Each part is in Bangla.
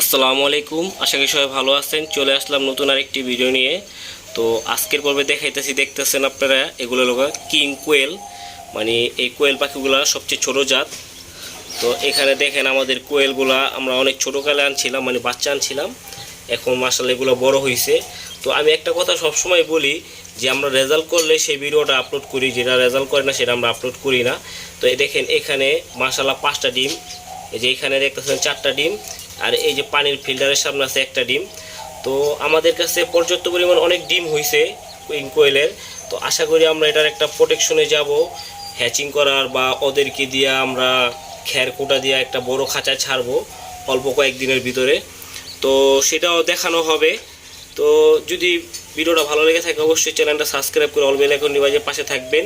আসসালামু আলাইকুম। আশা করি সবাই ভালো আছেন। চলে আসলাম নতুন আরেকটি ভিডিও নিয়ে। তো আজকের পর্বে দেখাইতেছি, দেখতেছেন আপনারা এগুলো লোক কিং কোয়েল। মানে এই কোয়েল পাখিগুলো সবচেয়ে ছোট জাত। তো এখানে দেখেন আমাদের কোয়েলগুলা, আমরা অনেক ছোটোকালে আনছিলাম মানে বাচ্চা আনছিলাম। এখন মাসাল এগুলো বড় হয়েছে তো আমি একটা কথা সবসময় বলি যে, আমরা রেজাল্ট করলে সেই ভিডিওটা আপলোড করি। যেটা রেজাল্ট করে না, সেটা আমরা আপলোড করি না। তো দেখেন এখানে মাসাল্লাহ পাঁচটা ডিম। এই যে এখানে দেখতেছেন চারটা ডিম। আর এই যে পানির ফিল্টারের সামনে আছে একটা ডিম। তো আমাদের কাছে পর্যাপ্ত পরিমাণ অনেক ডিম হয়েছে কুইং কোয়েলের। তো আশা করি আমরা এটার একটা প্রোটেকশনে যাব। হ্যাচিং করার বা ওদেরকে দিয়ে আমরা খ্যার কোটা দিয়ে একটা বড় খাঁচা ছাড়বো অল্প কয়েকদিনের ভিতরে। তো সেটাও দেখানো হবে। তো যদি ভিডিওটা ভালো লেগে থাকে, অবশ্যই চ্যানেলটা সাবস্ক্রাইব করে অল এখন ডিভাইসের পাশে থাকবেন।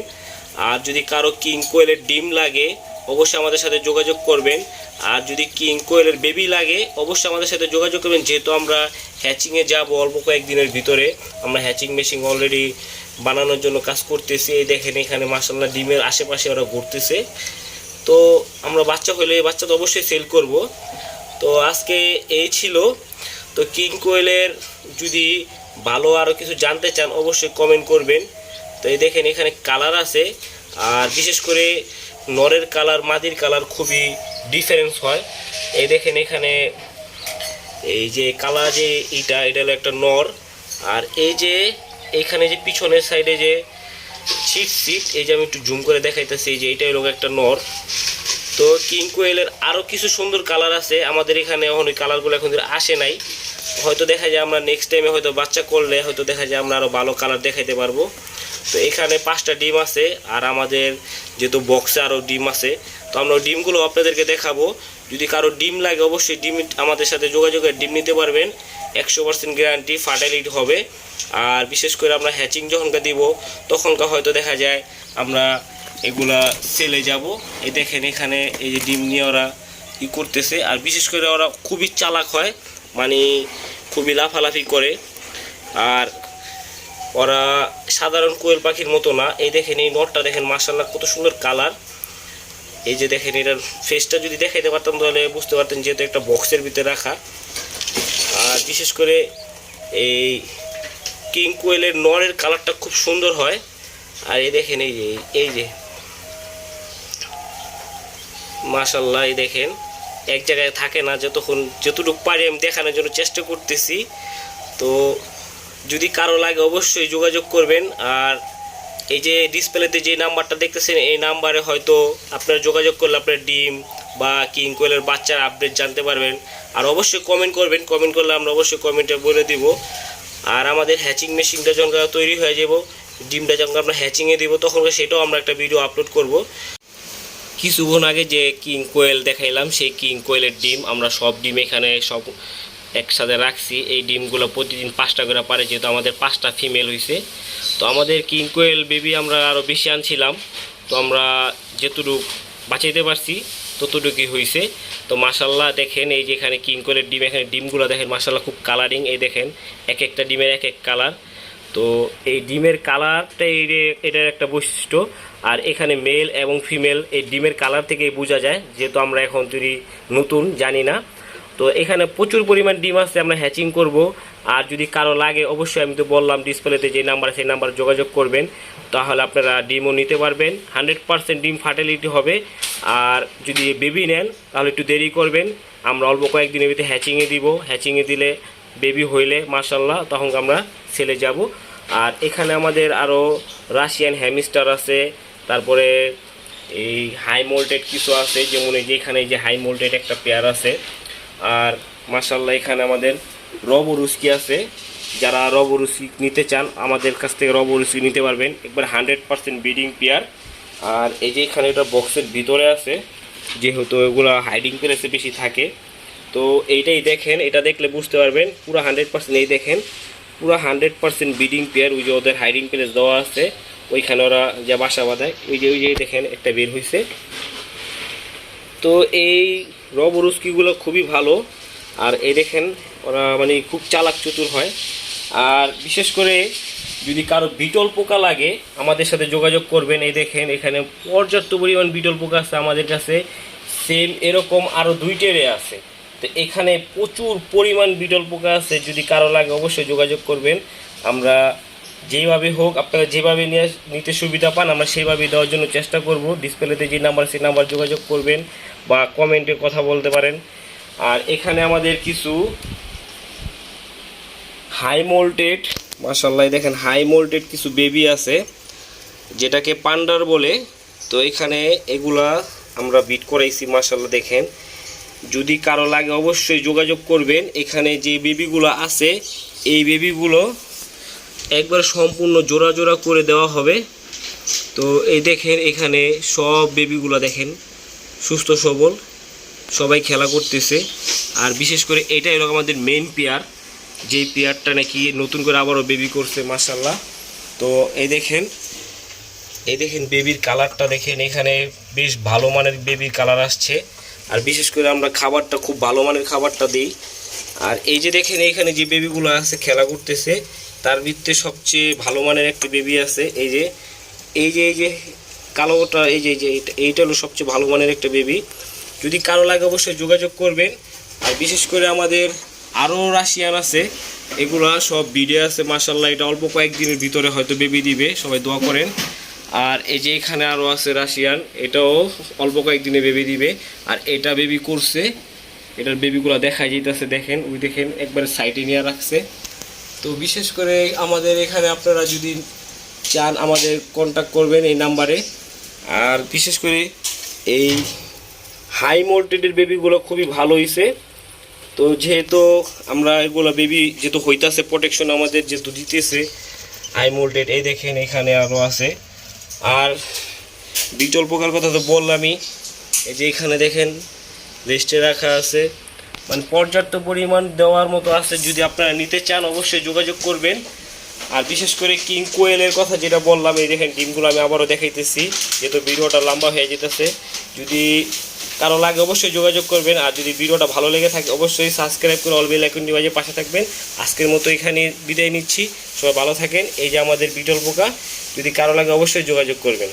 আর যদি কারও কিং কোয়েলের ডিম লাগে, অবশ্যই আমাদের সাথে যোগাযোগ করবেন। আর যদি কিং কোয়েলের বেবি লাগে, অবশ্যই আমাদের সাথে যোগাযোগ করবেন। যেহেতু আমরা হ্যাচিংয়ে যাব অল্প কয়েকদিনের ভিতরে। আমরা হ্যাচিং মেশিন অলরেডি বানানোর জন্য কাজ করতেছি। এই দেখেন এখানে মাসাল্লাহ ডিমের আশেপাশে ওরা ঘুরতেছে। তো আমরা বাচ্চা হলে এই বাচ্চা তো অবশ্যই সেল করব। তো আজকে এই ছিল। তো কিং কোয়েলের যদি ভালো আরও কিছু জানতে চান, অবশ্যই কমেন্ট করবেন। তো এই দেখেন এখানে কালার আছে। আর বিশেষ করে নরের কালার মাদির কালার খুবই ডিফারেন্স হয়। এই দেখেন এখানে এই যে কালা যে এটা এটা হলো একটা নর। আর এই যে এখানে যে পিছনের সাইডে যে ছিট সিট এই যে আমি একটু জুম করে দেখাইতেছি, এই যে এটা হলো একটা নর। তো কিং কোয়েলের আরও কিছু সুন্দর কালার আছে। আমাদের এখানে এখন ওই কালারগুলো এখন আসে নাই। হয়তো দেখা যায় আমরা নেক্সট টাইমে হয়তো বাচ্চা করলে হয়তো দেখা যায় আমরা আরও ভালো কালার দেখাইতে পারব। তো এখানে পাঁচটা ডিম আছে আর আমাদের যেহেতু বক্সে আরও ডিম আছে, তো আমরা ডিমগুলো আপনাদেরকে দেখাবো। যদি কারও ডিম লাগে অবশ্যই ডিম আমাদের সাথে যোগাযোগের ডিম নিতে পারবেন। একশো পার্সেন্ট গ্যারান্টি ফার্টাইলিটি হবে। আর বিশেষ করে আমরা হ্যাচিং যখনকার দিব তখনকার হয়তো দেখা যায় আমরা এগুলা সেলে যাব। এই দেখেন এখানে এই যে ডিম নিয়ে ওরা ই করতেছে। আর বিশেষ করে ওরা খুবই চালাক হয়। মানে খুবই লাফালাফি করে। আর ওরা সাধারণ কোয়েল পাখির মতো না। এই দেখেন, এই নটটা দেখেন মার্শাল্লাহ কত সুন্দর কালার। এই যে দেখেন, এটার ফেসটা যদি দেখাইতে পারতাম, তাহলে বুঝতে পারতেন যেহেতু একটা বক্সের ভিতরে রাখা। আর বিশেষ করে এই কিং কোয়েলের নরের কালারটা খুব সুন্দর হয়। আর এই দেখেন, এই যে এই যে। মাশাল্লাহ এই দেখেন। এক জায়গায় থাকে না, যতক্ষণ যতটুকু পারি আমি দেখানোর জন্য চেষ্টা করতেছি। তো যদি কারও লাগে অবশ্যই যোগাযোগ করবেন। আর এই যে ডিসপ্লেতে যে নাম্বারটা দেখতেছেন, এই নাম্বারে হয়তো আপনারা যোগাযোগ করলে আপনার ডিম বা কিং কোয়েলের বাচ্চার আপডেট জানতে পারবেন। আর অবশ্যই কমেন্ট করবেন। কমেন্ট করলে আমরা অবশ্যই কমেন্টে বলে দিব। আর আমাদের হ্যাচিং মেশিনটা যখন তৈরি হয়ে যাব, ডিমটা যখন আমরা হ্যাচিংয়ে দিব, তখন সেটাও আমরা একটা ভিডিও আপলোড করব। কিছুক্ষণ আগে যে কিং কোয়েল দেখাইলাম, সেই কিং কোয়েলের ডিম আমরা সব ডিম এখানে সব একসাথে রাখছি। এই ডিমগুলো প্রতিদিন পাঁচটা করে পারে, যেহেতু আমাদের পাঁচটা ফিমেল হয়েছে তো আমাদের কিং কোয়েল বেবি আমরা আরও বেশি আনছিলাম। তো আমরা যেটুকু বাঁচাইতে পারছি, ততটুকুই হয়েছে তো মাসাল্লাহ দেখেন, এই যে এখানে কিং কোয়েলের ডিম, এখানে ডিমগুলো দেখেন মাসাল্লাহ খুব কালারিং এই দেখেন এক একটা ডিমের এক এক কালার তো এই ডিমের কালারটা এটার একটা বৈশিষ্ট্য আর এখানে মেল এবং ফিমেল এই ডিমের কালার থেকেই বোঝা যায়, যেহেতু আমরা এখন তৈরি নতুন জানি না। তো এখানে প্রচুর পরিমাণ ডিম আছে, আমরা হ্যাচিং করব। আর যদি কারও লাগে, অবশ্যই আমি তো বললাম ডিসপ্লেতে যে নাম্বার সেই নাম্বার যোগাযোগ করবেন। তাহলে আপনারা ডিমও নিতে পারবেন। হান্ড্রেড পারসেন্ট ডিম ফার্টিলিটি হবে। আর যদি বেবি নেন, তাহলে একটু দেরি করবেন। আমরা অল্প কয়েকদিনের ভিতরে হ্যাচিংয়ে দিব। হ্যাচিংয়ে দিলে বেবি হইলে মার্শাল্লাহ তখন আমরা সেলে যাব। আর এখানে আমাদের আরও রাশিয়ান হ্যামিস্টার আছে। তারপরে এই হাই মোল্টেড কিছু আছে, যেমন এই যে এখানে যে হাই মোল্টেড একটা পেয়ার আছে। আর মাসাল্লাহ এখানে আমাদের রবরুস্কি আছে। যারা রবরুস্কি নিতে চান, আমাদের কাছ থেকে রবরুস্কি নিতে পারবেন। একবার হান্ড্রেড পার্সেন্ট ব্রিডিং পেয়ার আর এই যে এখানে এটা বক্সের ভিতরে আছে, যেহেতু এগুলো হাইডিং প্লেসে বেশি থাকে। তো এইটাই দেখেন, এটা দেখলে বুঝতে পারবেন, পুরো হান্ড্রেড পার্সেন্ট এই দেখেন, পুরো হান্ড্রেড পার্সেন্ট ব্রিডিং পেয়ার ওই যে ওদের হাইডিং প্লেস দেওয়া আছে। ওইখানে ওরা যা বাসা বাঁধায়, ওই যে ওই যে দেখেন একটা বের হয়েছে তো এই রব রবরুস্কিগুলো খুবই ভালো। আর এই দেখেন, ওরা মানে খুব চালাক চতুর হয়। আর বিশেষ করে যদি কারও বিটল পোকা লাগে, আমাদের সাথে যোগাযোগ করবেন। এই দেখেন, এখানে পর্যাপ্ত পরিমাণ বিটল পোকা আছে আমাদের কাছে। সেম এরকম আরও দুইটেরে আছে। তো এখানে প্রচুর পরিমাণ বিটল পোকা আছে। যদি কারও লাগে অবশ্যই যোগাযোগ করবেন। আমরা যেভাবে হোক, আপনারা যেভাবে নিয়ে নিতে সুবিধা পান, আমরা সেইভাবে দেওয়ার জন্য চেষ্টা করব। ডিসপ্লেতে যে নাম্বার, সেই নাম্বার যোগাযোগ করবেন বা কমেন্টে কথা বলতে পারেন। আর এখানে আমাদের কিছু হাই মোল্টেড মাসাল্লাহ দেখেন হাই মোল্টেড কিছু বেবি আছে, যেটাকে পান্ডার বলে। তো এখানে এগুলা আমরা বিট করাইছি মাসাল্লাহ দেখেন। যদি কারও লাগে অবশ্যই যোগাযোগ করবেন। এখানে যে বেবিগুলো আছে, এই বেবিগুলো একবার সম্পূর্ণ জোড়া জোড়া করে দেওয়া হবে। তো এই দেখেন এখানে সব বেবিগুলো দেখেন, সুস্থ সবল, সবাই খেলা করতেছে। আর বিশেষ করে এটাই হলো আমাদের মেন পেয়ার যেই পেয়ারটা নাকি নতুন করে আবারও বেবি করছে মাসাল্লাহ তো এই দেখেন এই দেখেন বেবির কালারটা দেখেন, এখানে বেশ ভালো মানের বেবির কালার আসছে। আর বিশেষ করে আমরা খাবারটা খুব ভালো মানের খাবারটা দিই। আর এই যে দেখেন এখানে যে বেবিগুলো আছে, খেলা করতেছে তার ভিতরে সবচেয়ে ভালো মানের একটা বেবি আছে, এই যে এই যে এই যে, কালোটা, এই যে এই যে, এইটা- হলো সবচেয়ে ভালো মানের একটা বেবি যদি কারও লাগে অবশ্যই যোগাযোগ করবেন। আর বিশেষ করে আমাদের আরও রাশিয়ান আছে, এগুলা সব ভিডিও আছে মাসাল্লাহ এটা অল্প কয়েকদিনের ভিতরে হয়তো বেবি দিবে, সবাই দোয়া করেন। আর এই যে এখানে আরও আছে রাশিয়ান, এটাও অল্প কয়েকদিনে বেবি দিবে। আর এটা বেবি করছে, এটার বেবিগুলো দেখা যাইতেছে, দেখেন, ওই দেখেন, একবারে সাইডে নিয়ে রাখছে। তো বিশেষ করে আমাদের এখানে আপনারা যদি চান আমাদের কন্ট্যাক্ট করবেন এই নাম্বারে। আর বিশেষ করে এই হাই মোল্টেডের বেবিগুলো খুবই ভালো হয়েছে তো যেহেতু আমরা এগুলো বেবি যেহেতু হইতাছে প্রোটেকশন আমাদের যেহেতু দিতেছে হাই মোল্টেড এই দেখেন এখানে আরও আছে। আর বিটল কথা তো বললামই, এই যে এখানে দেখেন রেস্টে রাখা আছে। মানে পর্যাপ্ত পরিমাণ দেওয়ার মতো আছে, যদি আপনারা নিতে চান অবশ্যই যোগাযোগ করবেন। আর বিশেষ করে কিং কোয়েলের কথা যেটা বললাম, এই দেখেন ডিমগুলো আমি আবারও দেখাইতেছি, যেহেতু ভিডিওটা লম্বা হয়ে যেতেছে। যদি কারও লাগে অবশ্যই যোগাযোগ করবেন, আর যদি ভিডিওটা ভালো লেগে থাকে, অবশ্যই সাবস্ক্রাইব করে অলবেল এখন ডিভাইজের পাশে থাকবেন। আজকের মতো এখানে বিদায় নিচ্ছি। সবাই ভালো থাকেন। এই যে আমাদের বিটল পোকা, যদি কারও লাগে অবশ্যই যোগাযোগ করবেন।